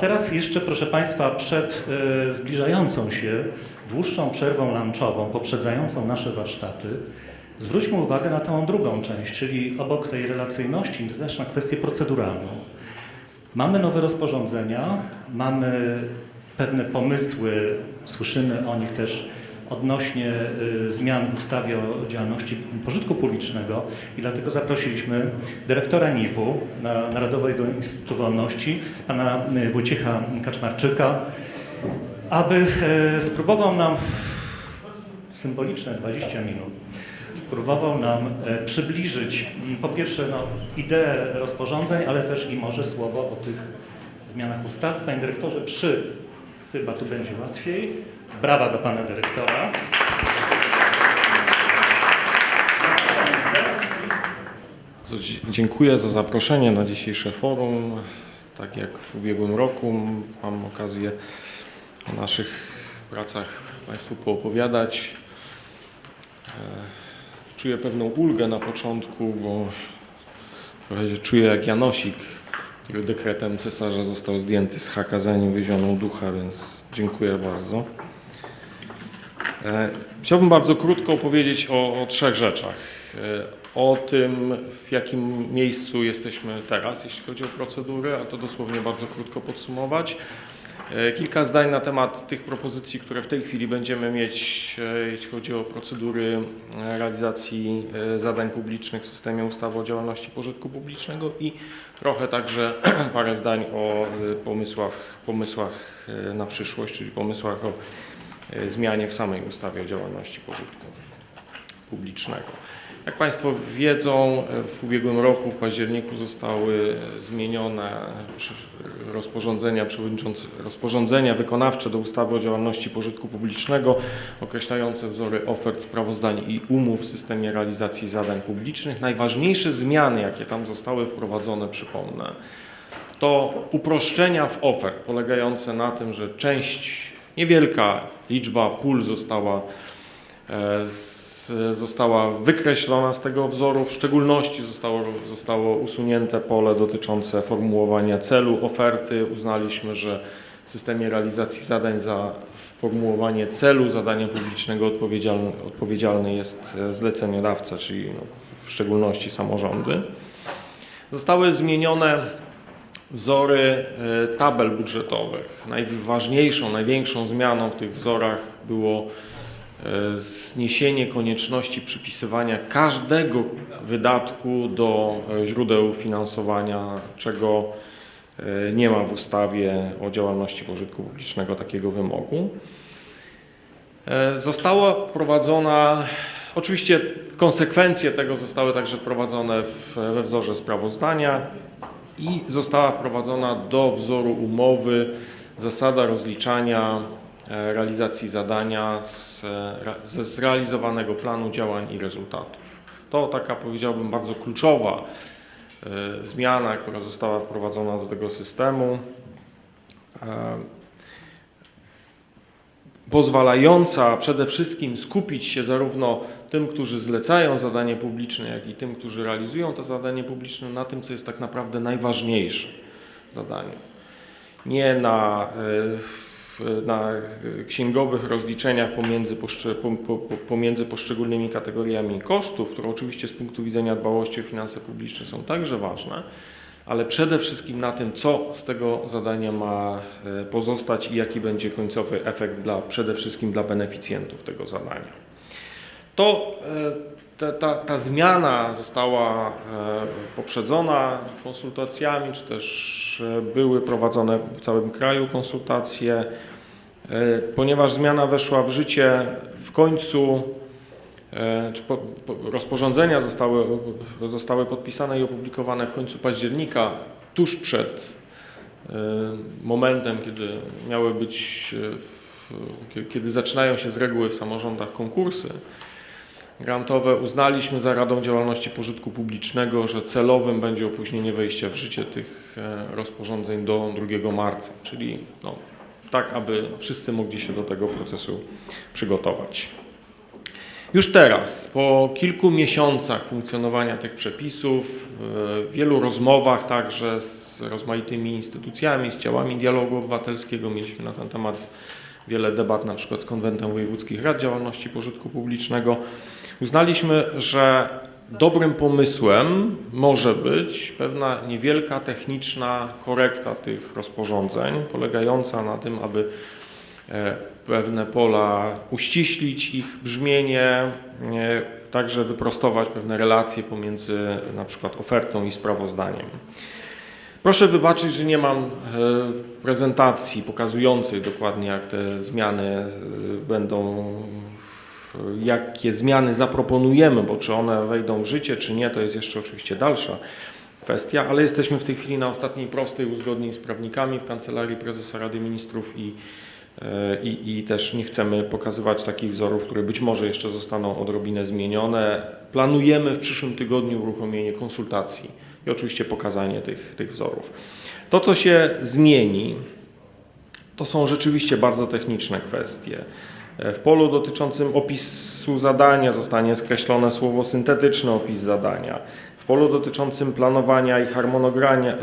teraz jeszcze, proszę Państwa, przed e, zbliżającą się dłuższą przerwą lunchową, poprzedzającą nasze warsztaty, zwróćmy uwagę na tą drugą część, czyli obok tej relacyjności, też na kwestię proceduralną. Mamy nowe rozporządzenia, mamy pewne pomysły, słyszymy o nich też odnośnie y, zmian w ustawie o działalności pożytku publicznego i dlatego zaprosiliśmy dyrektora NIW na Narodowego Instytutu Wolności, pana y, Wojciecha Kaczmarczyka, aby e, spróbował nam w symboliczne 20 minut spróbował nam przybliżyć m, po pierwsze no, ideę rozporządzeń, ale też i może słowo o tych zmianach ustaw. Panie dyrektorze, przy, chyba tu będzie łatwiej. Brawa do pana dyrektora. Dziękuję za zaproszenie na dzisiejsze forum. Tak jak w ubiegłym roku mam okazję o naszych pracach Państwu poopowiadać. E, Czuję pewną ulgę na początku, bo czuję jak Janosik, który dekretem cesarza został zdjęty z haka, zanim wyzionął ducha, więc dziękuję bardzo. E, Chciałbym bardzo krótko opowiedzieć o, o trzech rzeczach. E, O tym, w jakim miejscu jesteśmy teraz, jeśli chodzi o procedury, a to dosłownie bardzo krótko podsumować. E, Kilka zdań na temat tych propozycji, które w tej chwili będziemy mieć, jeśli chodzi o procedury realizacji zadań publicznych w systemie ustawy o działalności pożytku publicznego i trochę także parę zdań o pomysłach, pomysłach na przyszłość, czyli pomysłach o zmianie w samej ustawie o działalności pożytku publicznego. Jak Państwo wiedzą, e, w ubiegłym roku, w październiku zostały zmienione przy- rozporządzenia, rozporządzenia wykonawcze do ustawy o działalności pożytku publicznego określające wzory ofert, sprawozdań i umów w systemie realizacji zadań publicznych. Najważniejsze zmiany, jakie tam zostały wprowadzone, przypomnę, to uproszczenia w ofert polegające na tym, że część, niewielka liczba pól została, e, z, została wykreślona z tego wzoru. W szczególności zostało, zostało usunięte pole dotyczące formułowania celu oferty. Uznaliśmy, że w systemie realizacji zadań za formułowanie celu zadania publicznego odpowiedzialny, odpowiedzialny jest e, zleceniodawca, czyli no, w szczególności samorządy. Zostały zmienione wzory e, tabel budżetowych. Najważniejszą, największą zmianą w tych wzorach było e, zniesienie konieczności przypisywania każdego wydatku do e, źródeł finansowania, czego nie ma w ustawie o działalności pożytku publicznego takiego wymogu. Została wprowadzona, oczywiście konsekwencje tego zostały także wprowadzone we wzorze sprawozdania i została wprowadzona do wzoru umowy zasada rozliczania e, realizacji zadania z, e, ze zrealizowanego planu działań i rezultatów. To taka powiedziałbym bardzo kluczowa e, zmiana, która została wprowadzona do tego systemu. Pozwalająca przede wszystkim skupić się zarówno tym, którzy zlecają zadanie publiczne, jak i tym, którzy realizują to zadanie publiczne, na tym, co jest tak naprawdę najważniejsze w zadaniu. Nie na, e, na księgowych rozliczeniach pomiędzy, pomiędzy poszczególnymi kategoriami kosztów, które oczywiście z punktu widzenia dbałości o finanse publiczne są także ważne, ale przede wszystkim na tym, co z tego zadania ma e, pozostać i jaki będzie końcowy efekt dla, przede wszystkim dla beneficjentów tego zadania. To e, ta, ta, ta zmiana została e, poprzedzona konsultacjami, czy też były prowadzone w całym kraju konsultacje. Ponieważ zmiana weszła w życie w końcu, czy po, po, rozporządzenia zostały, zostały podpisane i opublikowane w końcu października, tuż przed e, momentem, kiedy miały być, e, w, kie- kiedy zaczynają się z reguły w samorządach konkursy grantowe, uznaliśmy za Radą Działalności Pożytku Publicznego, że celowym będzie opóźnienie wejścia w życie tych e, rozporządzeń do 2 marca, czyli no, tak, aby wszyscy mogli się do tego procesu przygotować. Już teraz, po kilku miesiącach funkcjonowania tych przepisów, w wielu rozmowach także z rozmaitymi instytucjami, z ciałami dialogu obywatelskiego, mieliśmy na ten temat wiele debat, na przykład z Konwentem Wojewódzkich Rad Działalności Pożytku Publicznego, uznaliśmy, że dobrym pomysłem może być pewna niewielka techniczna korekta tych rozporządzeń, polegająca na tym, aby e, pewne pola uściślić ich brzmienie, także wyprostować pewne relacje pomiędzy na przykład ofertą i sprawozdaniem. Proszę wybaczyć, że nie mam e, prezentacji pokazującej dokładnie, jak te zmiany e, będą, jakie zmiany zaproponujemy, bo czy one wejdą w życie, czy nie, to jest jeszcze oczywiście dalsza kwestia, ale jesteśmy w tej chwili na ostatniej prostej uzgodnień z prawnikami w Kancelarii Prezesa Rady Ministrów i i, I też nie chcemy pokazywać takich wzorów, które być może jeszcze zostaną odrobinę zmienione. Planujemy w przyszłym tygodniu uruchomienie konsultacji i oczywiście pokazanie tych, tych wzorów. To, co się zmieni, to są rzeczywiście bardzo techniczne kwestie. E, W polu dotyczącym opisu zadania zostanie skreślone słowo syntetyczny opis zadania. W polu dotyczącym planowania i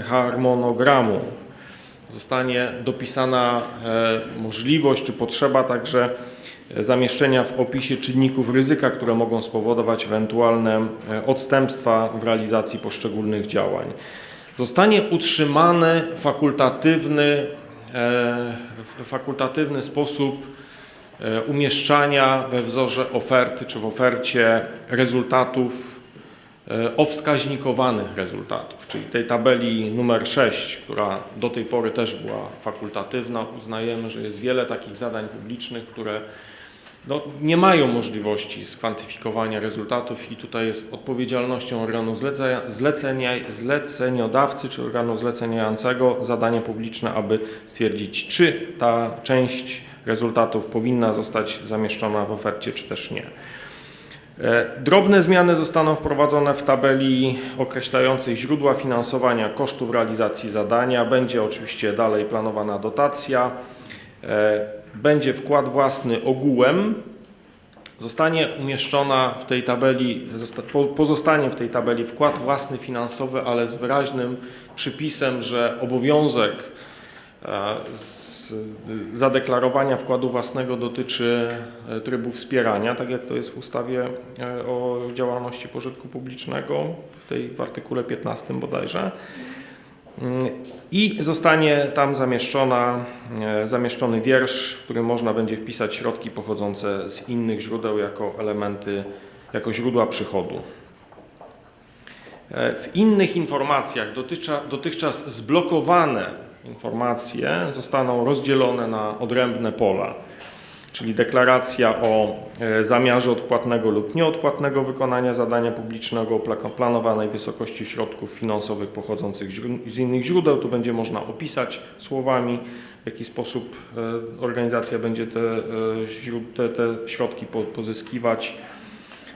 harmonogramu zostanie dopisana e, możliwość czy potrzeba także e, zamieszczenia w opisie czynników ryzyka, które mogą spowodować ewentualne e, odstępstwa w realizacji poszczególnych działań. Zostanie utrzymany fakultatywny, fakultatywny sposób umieszczania we wzorze oferty czy w ofercie rezultatów e, owskaźnikowanych rezultatów, czyli tej tabeli numer 6, która do tej pory też była fakultatywna. Uznajemy, że jest wiele takich zadań publicznych, które no, nie mają możliwości skwantyfikowania rezultatów i tutaj jest odpowiedzialnością organu zlecenia, zlecenia, zleceniodawcy czy organu zleceniającego zadanie publiczne, aby stwierdzić, czy ta część rezultatów powinna zostać zamieszczona w ofercie, czy też nie. E, Drobne zmiany zostaną wprowadzone w tabeli określającej źródła finansowania kosztów realizacji zadania. Będzie oczywiście dalej planowana dotacja. E, Będzie wkład własny ogółem. Zostanie umieszczona w tej tabeli, zosta- po- pozostanie w tej tabeli wkład własny finansowy, ale z wyraźnym przypisem, że obowiązek e, zadeklarowania wkładu własnego dotyczy e, trybu wspierania, tak jak to jest w ustawie e, o działalności pożytku publicznego, w tej w artykule 15 bodajże. Mm, I zostanie tam zamieszczona, e, zamieszczony wiersz, w którym można będzie wpisać środki pochodzące z innych źródeł jako elementy, jako źródła przychodu. W innych informacjach dotychczas zblokowane informacje zostaną rozdzielone na odrębne pola, czyli deklaracja o e, zamiarze odpłatnego lub nieodpłatnego wykonania zadania publicznego o pla- planowanej wysokości środków finansowych pochodzących z innych źródeł. Tu będzie można opisać słowami, w jaki sposób e, organizacja będzie te, e, te, te środki po- pozyskiwać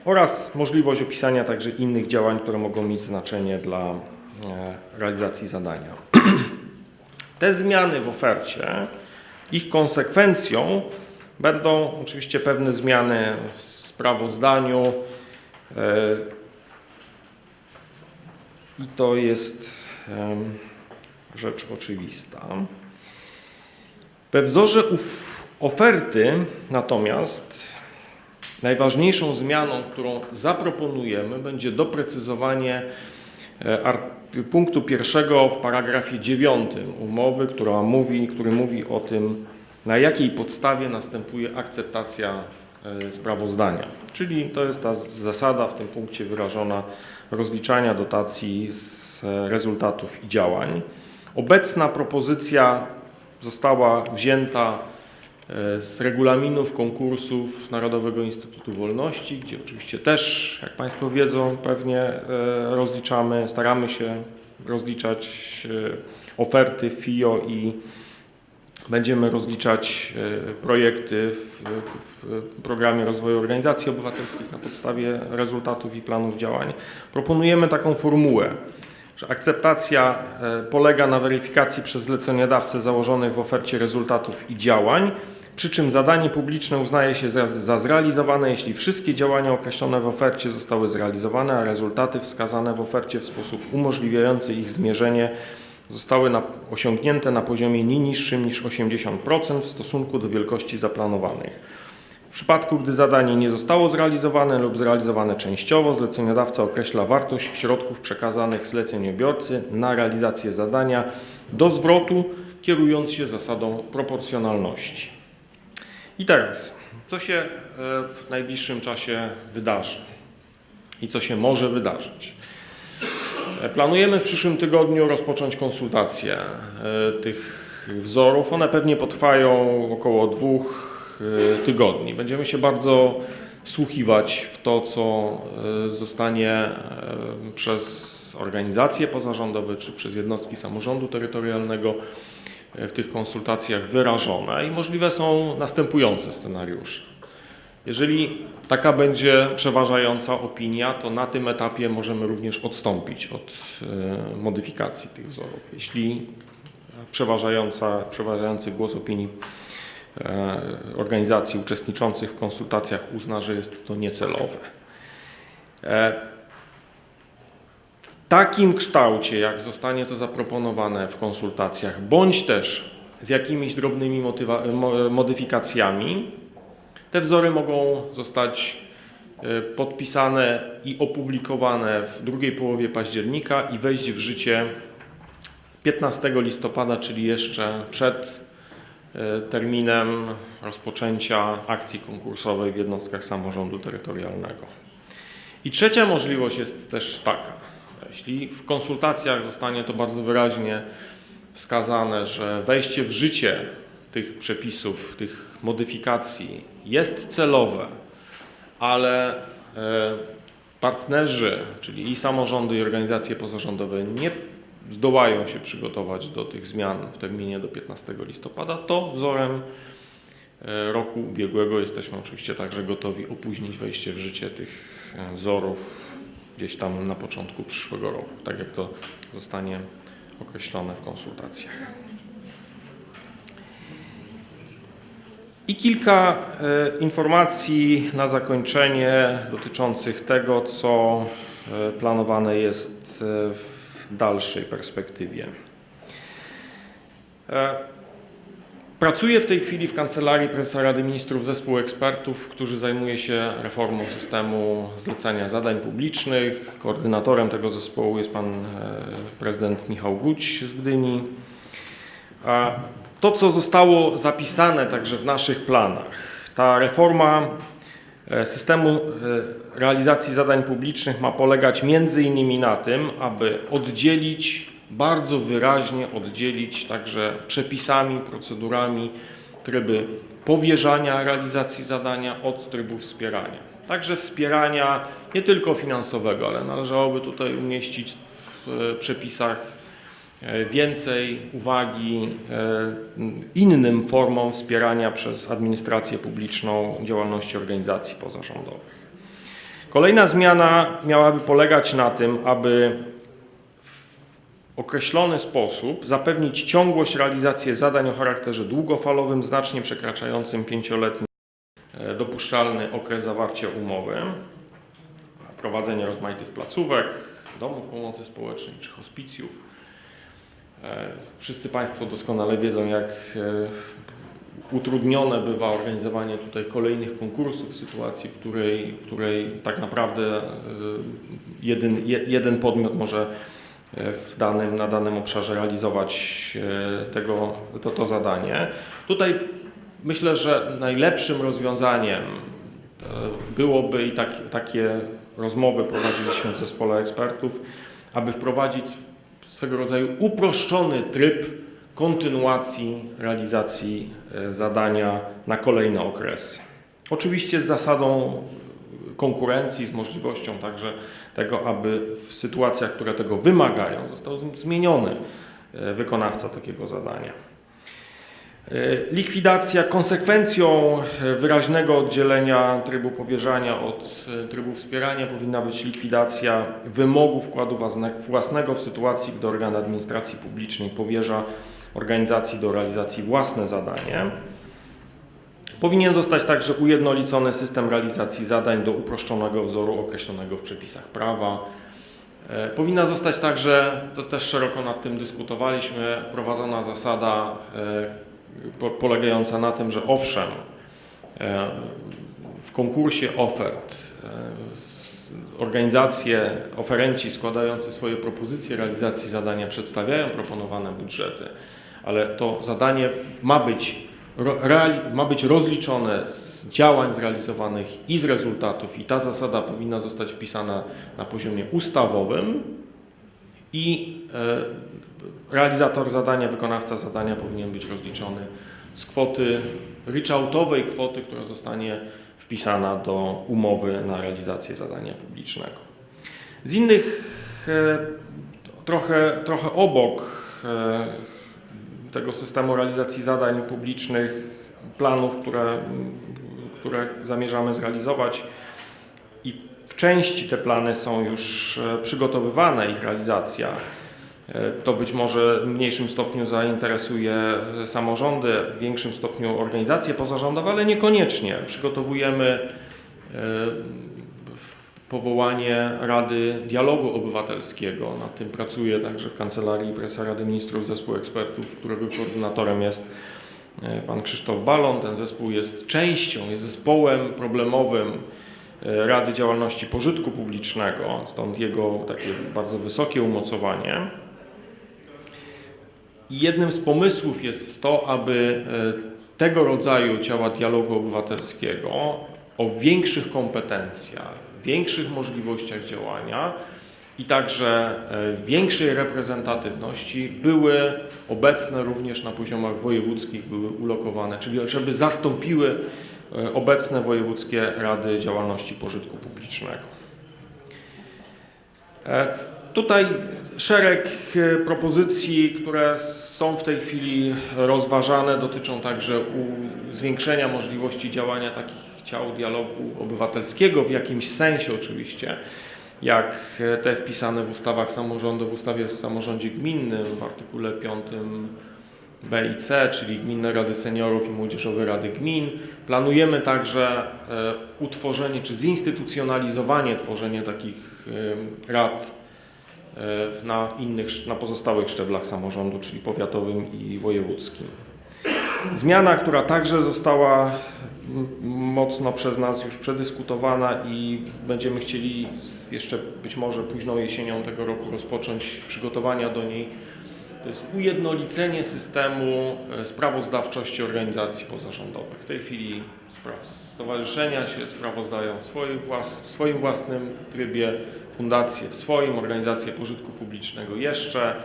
oraz możliwość opisania także innych działań, które mogą mieć znaczenie dla realizacji zadania. Te zmiany w ofercie, ich konsekwencją będą oczywiście pewne zmiany w sprawozdaniu e, i to jest rzecz oczywista. We wzorze oferty natomiast Najważniejszą zmianą, którą zaproponujemy, będzie doprecyzowanie e, ar- punktu pierwszego w paragrafie dziewiątym umowy, która mówi, który mówi o tym, na jakiej podstawie następuje akceptacja e, sprawozdania. Czyli to jest ta zasada w tym punkcie wyrażona rozliczania dotacji z e, rezultatów i działań. Obecna propozycja została wzięta z regulaminów konkursów Narodowego Instytutu Wolności, gdzie oczywiście też, jak Państwo wiedzą, pewnie e, rozliczamy, staramy się rozliczać e, oferty FIO i będziemy rozliczać e, projekty w, w programie rozwoju organizacji obywatelskich na podstawie rezultatów i planów działań. Proponujemy taką formułę, że akceptacja e, polega na weryfikacji przez zleceniodawcę założonych w ofercie rezultatów i działań przy czym zadanie publiczne uznaje się za, za zrealizowane, jeśli wszystkie działania określone w ofercie zostały zrealizowane, a rezultaty wskazane w ofercie w sposób umożliwiający ich zmierzenie zostały na, osiągnięte na poziomie nie niższym niż 80% w stosunku do wielkości zaplanowanych. W przypadku, gdy zadanie nie zostało zrealizowane lub zrealizowane częściowo, zleceniodawca określa wartość środków przekazanych zleceniobiorcy na realizację zadania do zwrotu, kierując się zasadą proporcjonalności. I teraz, co się e, w najbliższym czasie wydarzy i co się może wydarzyć? E, Planujemy w przyszłym tygodniu rozpocząć konsultacje e, tych wzorów. One pewnie potrwają około dwóch tygodni. Będziemy się bardzo wsłuchiwać w to, co zostanie przez organizacje pozarządowe czy przez jednostki samorządu terytorialnego w tych konsultacjach wyrażone i możliwe są następujące scenariusze. Jeżeli taka będzie przeważająca opinia, to na tym etapie możemy również odstąpić od e, modyfikacji tych wzorów. Jeśli przeważająca, przeważający głos opinii e, organizacji uczestniczących w konsultacjach uzna, że jest to niecelowe. Takim kształcie, jak zostanie to zaproponowane w konsultacjach, bądź też z jakimiś drobnymi modyfikacjami, te wzory mogą zostać e, podpisane i opublikowane w drugiej połowie października i wejść w życie 15 listopada, czyli jeszcze przed e, terminem rozpoczęcia akcji konkursowej w jednostkach samorządu terytorialnego. I trzecia możliwość jest też taka, jeśli w konsultacjach zostanie to bardzo wyraźnie wskazane, że wejście w życie tych przepisów, tych modyfikacji jest celowe, ale e, partnerzy, czyli i samorządy, i organizacje pozarządowe nie zdołają się przygotować do tych zmian w terminie do 15 listopada, to wzorem e, roku ubiegłego jesteśmy oczywiście także gotowi opóźnić wejście w życie tych e, wzorów gdzieś tam na początku przyszłego roku, tak jak to zostanie określone w konsultacjach. I kilka e, informacji na zakończenie dotyczących tego, co e, planowane jest e, w dalszej perspektywie. Pracuje w tej chwili w Kancelarii Prezesa Rady Ministrów zespół ekspertów, który zajmuje się reformą systemu zlecania zadań publicznych. Koordynatorem tego zespołu jest pan e, prezydent Michał Guć z Gdyni. To, co zostało zapisane także w naszych planach, ta reforma e, systemu e, realizacji zadań publicznych ma polegać między innymi na tym, aby oddzielić, bardzo wyraźnie oddzielić także przepisami, procedurami tryby powierzania realizacji zadania od trybu wspierania. Także wspierania nie tylko finansowego, ale należałoby tutaj umieścić w przepisach e, więcej uwagi e, innym formom wspierania przez administrację publiczną działalności organizacji pozarządowych. Kolejna zmiana miałaby polegać na tym, aby określony sposób zapewnić ciągłość realizacji zadań o charakterze długofalowym, znacznie przekraczającym pięcioletni e, dopuszczalny okres zawarcia umowy, prowadzenie rozmaitych placówek, domów pomocy społecznej czy hospicjów. E, Wszyscy Państwo doskonale wiedzą, jak e, utrudnione bywa organizowanie tutaj kolejnych konkursów w sytuacji, w której, w której tak naprawdę jeden, je- jeden podmiot może w danym, na danym obszarze realizować e, tego, to, to zadanie. Tutaj myślę, że najlepszym rozwiązaniem e, byłoby i tak, takie rozmowy prowadziliśmy w zespole ekspertów, aby wprowadzić swego rodzaju uproszczony tryb kontynuacji realizacji e, zadania na kolejne okresy. Oczywiście z zasadą konkurencji, z możliwością także tego, aby w sytuacjach, które tego wymagają, został zmieniony e, wykonawca takiego zadania. E, Likwidacja, konsekwencją e, wyraźnego oddzielenia trybu powierzania od trybu wspierania powinna być likwidacja wymogu wkładu własne- własnego w sytuacji, gdy organ administracji publicznej powierza organizacji do realizacji własne zadanie. Powinien zostać także ujednolicony system realizacji zadań do uproszczonego wzoru określonego w przepisach prawa. E, Powinna zostać także, to też szeroko nad tym dyskutowaliśmy, wprowadzona zasada e, po- polegająca na tym, że owszem, e, w konkursie ofert organizacje, oferenci składający swoje propozycje realizacji zadania przedstawiają proponowane budżety, ale to zadanie ma być, ma być rozliczone z działań zrealizowanych i z rezultatów i ta zasada powinna zostać wpisana na poziomie ustawowym i e, realizator zadania, wykonawca zadania powinien być rozliczony z kwoty ryczałtowej, kwoty, która zostanie wpisana do umowy na realizację zadania publicznego. Z innych, e, trochę, trochę obok e, tego systemu realizacji zadań publicznych, planów, które, które zamierzamy zrealizować i w części te plany są już e, przygotowywane, ich realizacja. E, To być może w mniejszym stopniu zainteresuje e, samorządy, w większym stopniu organizacje pozarządowe, ale niekoniecznie. Przygotowujemy powołanie Rady Dialogu Obywatelskiego. Nad tym pracuje także w Kancelarii Prezesa Rady Ministrów zespół ekspertów, którego koordynatorem jest e, pan Krzysztof Balon. Ten zespół jest częścią, jest zespołem problemowym e, Rady Działalności Pożytku Publicznego, stąd jego takie bardzo wysokie umocowanie. I jednym z pomysłów jest to, aby e, tego rodzaju ciała dialogu obywatelskiego o większych kompetencjach, większych możliwościach działania i także e, większej reprezentatywności były obecne również na poziomach wojewódzkich, były ulokowane, czyli żeby zastąpiły e, obecne wojewódzkie rady działalności pożytku publicznego. E, Tutaj szereg propozycji, które są w tej chwili rozważane, dotyczą także zwiększenia możliwości działania takich ciał dialogu obywatelskiego, w jakimś sensie oczywiście, jak te wpisane w ustawach samorządu, w ustawie o samorządzie gminnym, w artykule 5 B i C, czyli Gminne Rady Seniorów i Młodzieżowe Rady Gmin. Planujemy także e, utworzenie czy zinstytucjonalizowanie tworzenie takich e, rad e, na innych, na pozostałych szczeblach samorządu, czyli powiatowym i wojewódzkim. Zmiana, która także została mocno przez nas już przedyskutowana i będziemy chcieli jeszcze być może późną jesienią tego roku rozpocząć przygotowania do niej, to jest ujednolicenie systemu e, sprawozdawczości organizacji pozarządowych. W tej chwili stowarzyszenia się sprawozdają w swoim, w swoim własnym trybie, fundacje w swoim, organizacje pożytku publicznego jeszcze,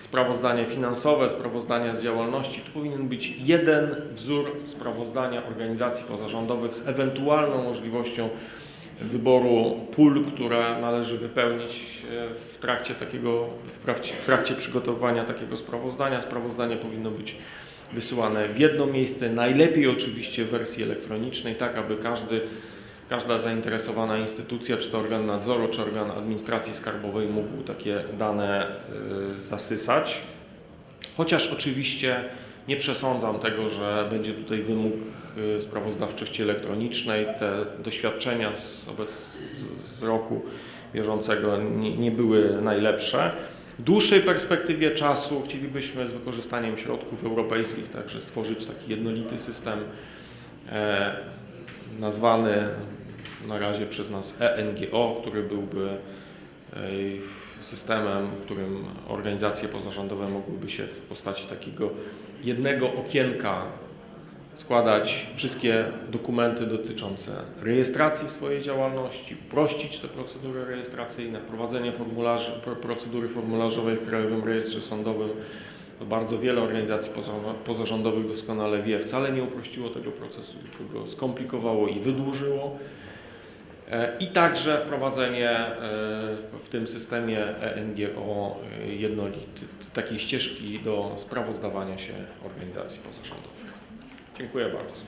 sprawozdania finansowe, sprawozdania z działalności. Tu powinien być jeden wzór sprawozdania organizacji pozarządowych z ewentualną możliwością wyboru pól, które należy wypełnić e, w trakcie takiego, w trakcie, w trakcie przygotowywania takiego sprawozdania. Sprawozdanie powinno być wysyłane w jedno miejsce, najlepiej oczywiście w wersji elektronicznej, tak aby każdy, każda zainteresowana instytucja, czy to organ nadzoru, czy organ administracji skarbowej mógł takie dane y, zasysać. Chociaż oczywiście nie przesądzam tego, że będzie tutaj wymóg y, sprawozdawczości elektronicznej. Te doświadczenia z, obec, z, roku bieżącego nie, nie były najlepsze. W dłuższej perspektywie czasu chcielibyśmy z wykorzystaniem środków europejskich także stworzyć taki jednolity system e, nazwany na razie przez nas ENGO, który byłby e, systemem, w którym organizacje pozarządowe mogłyby się w postaci takiego jednego okienka składać wszystkie dokumenty dotyczące rejestracji swojej działalności, uprościć te procedury rejestracyjne, wprowadzenie formularzy, pro- procedury formularzowej w Krajowym Rejestrze Sądowym. Bardzo wiele organizacji poza, pozarządowych doskonale wie, wcale nie uprościło tego procesu, tylko go skomplikowało i wydłużyło. E, i także wprowadzenie e, w tym systemie ENGO e, jednolity, takiej ścieżki do sprawozdawania się organizacji pozarządowych. Dziękuję bardzo.